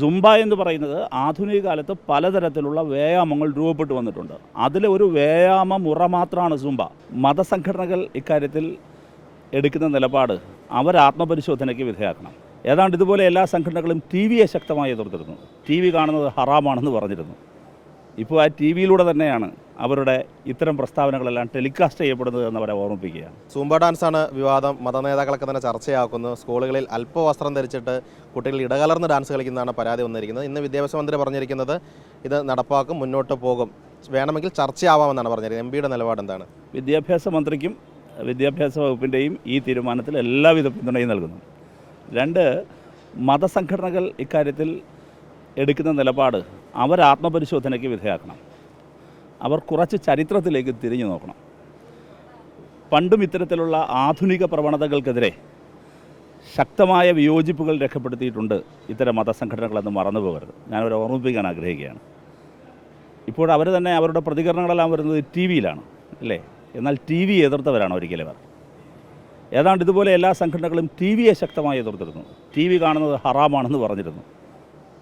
Zumba എന്ന് പറയുന്നത് ആധുനിക കാലത്ത് പലതരത്തിലുള്ള വ്യായാമങ്ങൾ രൂപപ്പെട്ടു വന്നിട്ടുണ്ട്. അതിലെ ഒരു വ്യായാമ മുറ മാത്രമാണ് സുംബ മതസംഘടനകൾ ഇക്കാര്യത്തിൽ എടുക്കുന്ന നിലപാട് അവർ ആത്മപരിശോധനയ്ക്ക് വിധേയാക്കണം ഏതാണ്ട് ഇതുപോലെ എല്ലാ സംഘടനകളും ടി വിയെ ശക്തമായി എതിർത്തിരുന്നു. ടി വി കാണുന്നത് ഹറാമാണെന്ന് പറഞ്ഞിരുന്നു. ഇപ്പോൾ ആ ടി വിയിലൂടെ തന്നെയാണ് അവരുടെ ഇത്തരം പ്രസ്താവനകളെല്ലാം ടെലികാസ്റ്റ് ചെയ്യപ്പെടുന്നത് എന്നവരെ ഓർമ്മിപ്പിക്കുകയാണ്. സൂംബ ഡാൻസാണ് വിവാദം. മതനേതാക്കളൊക്കെ തന്നെ ചർച്ചയാക്കുന്നു. സ്കൂളുകളിൽ അല്പവസ്ത്രം ധരിച്ചിട്ട് കുട്ടികൾ ഇടകലർന്ന് ഡാൻസ് കളിക്കുന്നതാണ് പരാതി വന്നിരിക്കുന്നത്. ഇന്ന് വിദ്യാഭ്യാസ മന്ത്രി പറഞ്ഞിരിക്കുന്നത് ഇത് നടപ്പാക്കും മുന്നോട്ട് പോകും. വേണമെങ്കിൽ ചർച്ചയാവാമെന്നാണ് പറഞ്ഞിരിക്കുന്നത്. എം പിയുടെ നിലപാട് എന്താണ്? വിദ്യാഭ്യാസ മന്ത്രിക്കും വിദ്യാഭ്യാസ വകുപ്പിന്റെയും ഈ തീരുമാനത്തിൽ എല്ലാവിധ പിന്തുണയും നൽകുന്നു. രണ്ട് മതസംഘടനകൾ ഇക്കാര്യത്തിൽ എടുക്കുന്ന നിലപാട് അവർ ആത്മപരിശോധനയ്ക്ക് വിധേയമാക്കണം അവർ കുറച്ച് ചരിത്രത്തിലേക്ക് തിരിഞ്ഞു നോക്കണം. പണ്ടും ഇത്തരത്തിലുള്ള ആധുനിക പ്രവണതകൾക്കെതിരെ ശക്തമായ വിയോജിപ്പുകൾ രേഖപ്പെടുത്തിയിട്ടുണ്ട് ഇത്തരം മതസംഘടനകളെന്ന് മറന്നു പോകരുത്. ഞാനവരെ ഓർമ്മിപ്പിക്കാൻ ആഗ്രഹിക്കുകയാണ്. ഇപ്പോൾ അവർ തന്നെ അവരുടെ പ്രതികരണങ്ങളെല്ലാം വരുന്നത് ടി വിയിലാണ് അല്ലേ? എന്നാൽ ടി വി എതിർത്തവരാണ് ഒരിക്കലും അവർ ഏതാണ്ട് ഇതുപോലെ എല്ലാ സംഘടനകളും ടി വിയെ ശക്തമായി എതിർത്തിരുന്നു. ടി വി കാണുന്നത് ഹറാമാണെന്ന് പറഞ്ഞിരുന്നു.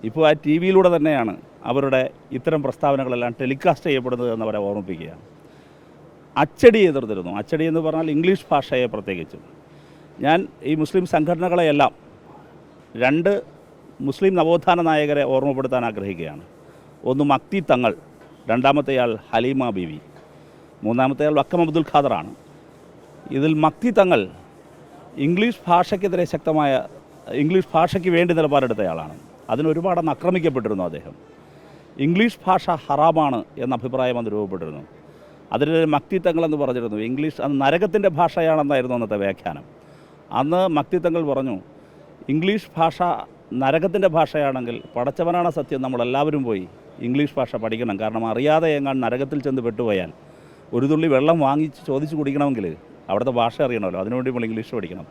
ഇപ്പോൾ ആ ടി വിയിലൂടെ തന്നെയാണ് അവരുടെ ഇത്തരം പ്രസ്താവനകളെല്ലാം ടെലികാസ്റ്റ് ചെയ്യപ്പെടുന്നത് എന്നവരെ ഓർമ്മിപ്പിക്കുകയാണ് അച്ചടി എതിർത്തിരുന്നു. അച്ചടി എന്ന് പറഞ്ഞാൽ ഇംഗ്ലീഷ് ഭാഷയെ പ്രത്യേകിച്ചും. ഞാൻ ഈ മുസ്ലിം സംഘടനകളെയെല്ലാം രണ്ട് മുസ്ലിം നവോത്ഥാന നായകരെ ഓർമ്മപ്പെടുത്താൻ ആഗ്രഹിക്കുകയാണ്. ഒന്ന് മക്തി തങ്ങൾ രണ്ടാമത്തെയാൾ ഹലീമ ബീവി മൂന്നാമത്തെയാൾ വക്കം അബ്ദുൽ ഖാദറാണ്. ഇതിൽ മക്തി തങ്ങൾ ഇംഗ്ലീഷ് ഭാഷയ്ക്കെതിരെ ശക്തമായ ഇംഗ്ലീഷ് ഭാഷയ്ക്ക് വേണ്ടി നിലപാടെടുത്തയാളാണ് അതിന് ഒരുപാട് അന്ന് ആക്രമിക്കപ്പെട്ടിരുന്നു അദ്ദേഹം. ഇംഗ്ലീഷ് ഭാഷ ഹറാമാണ് എന്ന അഭിപ്രായം അന്ന് രൂപപ്പെട്ടിരുന്നു. അതിലൊരു എന്ന് പറഞ്ഞിരുന്നു. ഇംഗ്ലീഷ് അന്ന് നരകത്തിന്റെ ഭാഷയാണെന്നായിരുന്നു അന്നത്തെ വ്യാഖ്യാനം. അന്ന് മക്തി തങ്ങൾ പറഞ്ഞു ഇംഗ്ലീഷ് ഭാഷ നരകത്തിന്റെ ഭാഷയാണെങ്കിൽ പടച്ചവനാണ് സത്യം. നമ്മളെല്ലാവരും പോയി ഇംഗ്ലീഷ് ഭാഷ പഠിക്കണം. കാരണം അറിയാതെ എങ്ങാൻ നരകത്തിൽ ചെന്ന് പെട്ടുപോയാൽ ഒരു തുള്ളി വെള്ളം വാങ്ങിച്ച് ചോദിച്ച് കുടിക്കണമെങ്കിൽ അവിടുത്തെ ഭാഷ അറിയണമല്ലോ. അതിനുവേണ്ടി നമ്മൾ ഇംഗ്ലീഷ് പഠിക്കണം.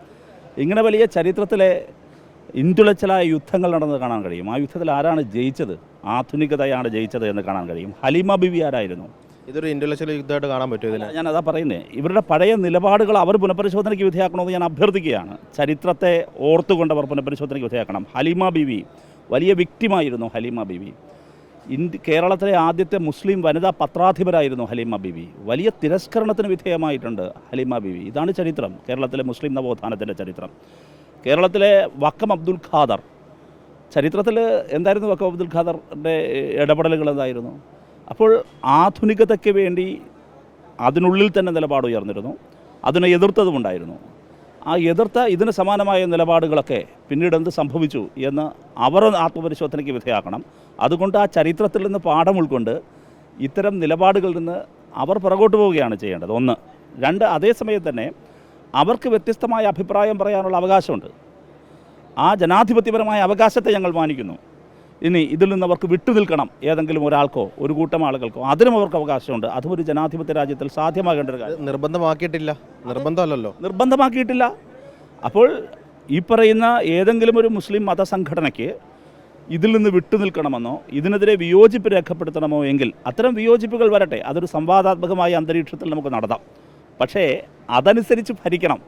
ഇങ്ങനെ വലിയ ചരിത്രത്തിലെ ഇന്റുലച്ചലായ യുദ്ധങ്ങൾ നടന്നത് കാണാൻ കഴിയും. ആ യുദ്ധത്തിൽ ആരാണ് ജയിച്ചത്? ആധുനികതയാണ് ജയിച്ചത് എന്ന് കാണാൻ കഴിയും. ഹലിമ ബിവി ആരായിരുന്നു? ഇതൊരു ഇന്റലക്ച്വൽ യുദ്ധമായിട്ട് കാണാൻ പറ്റുമോ ഇതിനെ. ഞാൻ അതാ പറയുന്നത് ഇവരുടെ പഴയ നിലപാടുകൾ അവർ പുനഃപരിശോധനയ്ക്ക് വിധേയാക്കണമെന്ന് ഞാൻ അഭ്യർത്ഥിക്കുകയാണ്. ചരിത്രത്തെ ഓർത്തുകൊണ്ട് അവർ പുനഃപരിശോധനയ്ക്ക് വിധേയാക്കണം ഹലിമ ബിവി വലിയ വ്യക്തിമായിരുന്നു ഹലിമ ബിവി. ഇന്ത്യ കേരളത്തിലെ ആദ്യത്തെ മുസ്ലിം വനിതാ പത്രാധിപരായിരുന്നു ഹലിമ ബിവി. വലിയ തിരസ്കരണത്തിന് വിധേയമായിട്ടുണ്ട് ഹലിമ ബിവി. ഇതാണ് ചരിത്രം. കേരളത്തിലെ മുസ്ലിം നവോത്ഥാനത്തിന്റെ ചരിത്രം. കേരളത്തിലെ വക്കം അബ്ദുൽ ഖാദർ. ചരിത്രത്തിൽ എന്തായിരുന്നു വക്കം അബ്ദുൽ ഖാദറിന്റെ ഇടപെടലുകൾ എന്തായിരുന്നു? അപ്പോൾ ആധുനികതയ്ക്ക് വേണ്ടി അതിനുള്ളിൽ തന്നെ നിലപാട് ഉയർന്നിരുന്നു. അതിനെ എതിർത്തതുമുണ്ടായിരുന്നു ആ എതിർത്ത ഇതിന് സമാനമായ നിലപാടുകളൊക്കെ പിന്നീട് എന്ത് സംഭവിച്ചു എന്ന് അവർ ആത്മപരിശോധനയ്ക്ക് വിധേയാക്കണം അതുകൊണ്ട് ആ ചരിത്രത്തിൽ നിന്ന് പാഠം ഉൾക്കൊണ്ട് ഇത്തരം നിലപാടുകളിൽ നിന്ന് അവർ പുറകോട്ട് പോവുകയാണ് ചെയ്യേണ്ടത്. ഒന്ന്. രണ്ട് അതേസമയം തന്നെ അവർക്ക് വ്യത്യസ്തമായ അഭിപ്രായം പറയാനുള്ള അവകാശമുണ്ട്. ആ ജനാധിപത്യപരമായ അവകാശത്തെ ഞങ്ങൾ മാനിക്കുന്നു. ഇനി ഇതിൽ നിന്ന് അവർക്ക് വിട്ടുനിൽക്കണം ഏതെങ്കിലും ഒരാൾക്കോ ഒരു കൂട്ടം ആളുകൾക്കോ. അതിനും അവർക്ക് അവകാശമുണ്ട്. അതും ഒരു ജനാധിപത്യ രാജ്യത്തിൽ സാധ്യമാകേണ്ട ഒരു കാര്യം. നിർബന്ധമാക്കിയിട്ടില്ല. നിർബന്ധമല്ലല്ലോ. നിർബന്ധമാക്കിയിട്ടില്ല. അപ്പോൾ ഈ പറയുന്ന ഏതെങ്കിലും ഒരു മുസ്ലിം മതസംഘടനയ്ക്ക് ഇതിൽ നിന്ന് വിട്ടുനിൽക്കണമെന്നോ ഇതിനെതിരെ വിയോജിപ്പ് രേഖപ്പെടുത്തണമോ എങ്കിൽ അത്തരം വിയോജിപ്പുകൾ വരട്ടെ. അതൊരു സംവാദാത്മകമായ അന്തരീക്ഷത്തിൽ നമുക്ക് നടത്താം. പക്ഷേ അതനുസരിച്ച് ഭരിക്കണം.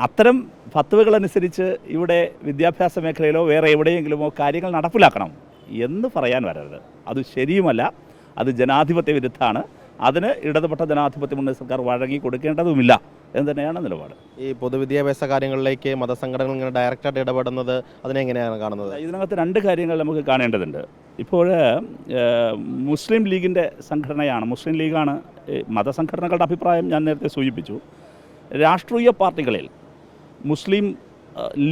അത്തരം ഫത്തുവകളനുസരിച്ച് ഇവിടെ വിദ്യാഭ്യാസ മേഖലയിലോ വേറെ എവിടെയെങ്കിലുമോ കാര്യങ്ങൾ നടപ്പിലാക്കണം എന്ന് പറയാൻ വരരുത്. അത് ശരിയുമല്ല. അത് ജനാധിപത്യ വിരുദ്ധമാണ്. അതിന് ഇടതുപെട്ട ജനാധിപത്യ മുന്നണി സർക്കാർ വഴങ്ങി കൊടുക്കേണ്ടതുമില്ല എന്ന് തന്നെയാണ് നിലപാട്. ഈ പൊതുവിദ്യാഭ്യാസ കാര്യങ്ങളിലേക്ക് മതസംഘടനകൾ ഇങ്ങനെ ഡയറക്റ്റായിട്ട് ഇടപെടുന്നത് അതിനെങ്ങനെയാണ് കാണുന്നത്? ഇതിനകത്ത് രണ്ട് കാര്യങ്ങൾ നമുക്ക് കാണേണ്ടതുണ്ട്. ഇപ്പോൾ മുസ്ലിം ലീഗിന്റെ സംഘടനയാണ് മുസ്ലിം ലീഗാണ് മതസംഘടനകളുടെ അഭിപ്രായം ഞാൻ നേരത്തെ സൂചിപ്പിച്ചു. രാഷ്ട്രീയ പാർട്ടികളിൽ മുസ്ലിം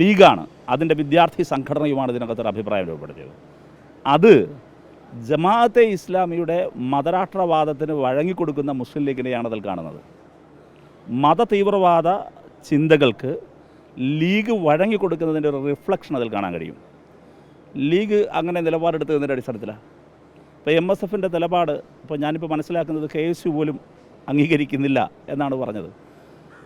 ലീഗാണ് അതിന്റെ വിദ്യാർത്ഥി സംഘടനയുമാണ് ഇതിനകത്തൊരു അഭിപ്രായം രൂപപ്പെടുത്തിയത്. അത് ജമാഅത്തെ ഇസ്ലാമിയുടെ മതരാഷ്ട്രവാദത്തിന് വഴങ്ങിക്കൊടുക്കുന്ന മുസ്ലിം ലീഗിനെയാണ് അതിൽ കാണുന്നത്. മത തീവ്രവാദ ചിന്തകൾക്ക് ലീഗ് വഴങ്ങിക്കൊടുക്കുന്നതിന്റെ ഒരു റിഫ്ലക്ഷൻ അതിൽ കാണാൻ കഴിയും. ലീഗ് അങ്ങനെ നിലപാടെടുത്തതിന്റെ അടിസ്ഥാനത്തിലാണ് ഇപ്പോൾ എം എസ് എഫിന്റെ നിലപാട് ഇപ്പോൾ ഞാനിപ്പോൾ മനസ്സിലാക്കുന്നത് കെ എസ് യു പോലും അംഗീകരിക്കുന്നില്ല എന്നാണ് പറഞ്ഞത്.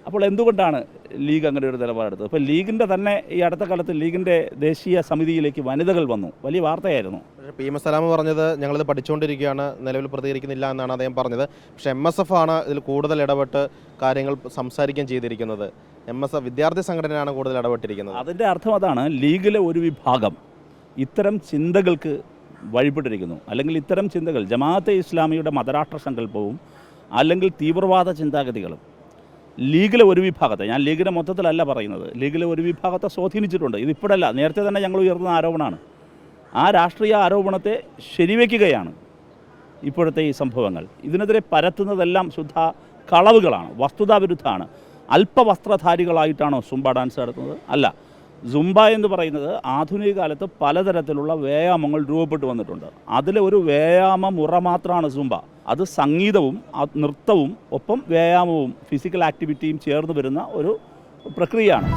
അപ്പോൾ എന്തുകൊണ്ടാണ് ലീഗ് അങ്ങനെ ഒരു നിലപാടെടുത്തത്? അപ്പോൾ ലീഗിന്റെ തന്നെ ഈ അടുത്ത കാലത്ത് ലീഗിന്റെ ദേശീയ സമിതിയിലേക്ക് വനിതകൾ വന്നു. വലിയ വാർത്തയായിരുന്നു. പക്ഷേ പി എം എസ് സലാം പറഞ്ഞത് ഞങ്ങളിത് പഠിച്ചുകൊണ്ടിരിക്കുകയാണ് നിലവിൽ പ്രതികരിക്കുന്നില്ല എന്നാണ് അദ്ദേഹം പറഞ്ഞത്. പക്ഷേ എം എസ് എഫ് ആണ് ഇതിൽ കൂടുതൽ ഇടപെട്ട് കാര്യങ്ങൾ സംസാരിക്കുകയും ചെയ്തിരിക്കുന്നത്. എം എസ് എഫ് വിദ്യാർത്ഥി സംഘടനയാണ് കൂടുതൽ ഇടപെട്ടിരിക്കുന്നത്. അതിന്റെ അർത്ഥം അതാണ് ലീഗിലെ ഒരു വിഭാഗം ഇത്തരം ചിന്തകൾക്ക് വഴിപ്പെട്ടിരിക്കുന്നു അല്ലെങ്കിൽ ഇത്തരം ചിന്തകൾ ജമാഅത്തെ ഇസ്ലാമിയുടെ മതരാഷ്ട്ര സങ്കല്പവും അല്ലെങ്കിൽ തീവ്രവാദ ചിന്താഗതികളും ലീഗിലെ ഒരു വിഭാഗത്തെ ഞാൻ ലീഗിന്റെ മൊത്തത്തിലല്ല പറയുന്നത് ലീഗിലെ ഒരു വിഭാഗത്തെ സ്വാധീനിച്ചിട്ടുണ്ട്. ഇതിപ്പോഴല്ല നേരത്തെ തന്നെ ഞങ്ങൾ ഉയർന്ന ആരോപണമാണ്. ആ രാഷ്ട്രീയ ആരോപണത്തെ ശരിവെക്കുകയാണ് ഇപ്പോഴത്തെ ഈ സംഭവങ്ങൾ. ഇതിനെതിരെ പരത്തുന്നതെല്ലാം ശുദ്ധ കളവുകളാണ് വസ്തുതാവിരുദ്ധമാണ്. അല്പവസ്ത്രധാരികളായിട്ടാണോ സുംബ ഡാൻസ് നടത്തുന്നത്? അല്ല. സുംബ എന്ന് പറയുന്നത് ആധുനിക കാലത്ത് പലതരത്തിലുള്ള വ്യായാമങ്ങൾ രൂപപ്പെട്ടു വന്നിട്ടുണ്ട്. അതിലെ ഒരു വ്യായാമ മുറ മാത്രമാണ് സുംബ അത് സംഗീതവും നൃത്തവും ഒപ്പം വ്യായാമവും ഫിസിക്കൽ ആക്ടിവിറ്റിയും ചേർന്ന് വരുന്ന ഒരു പ്രക്രിയയാണ്.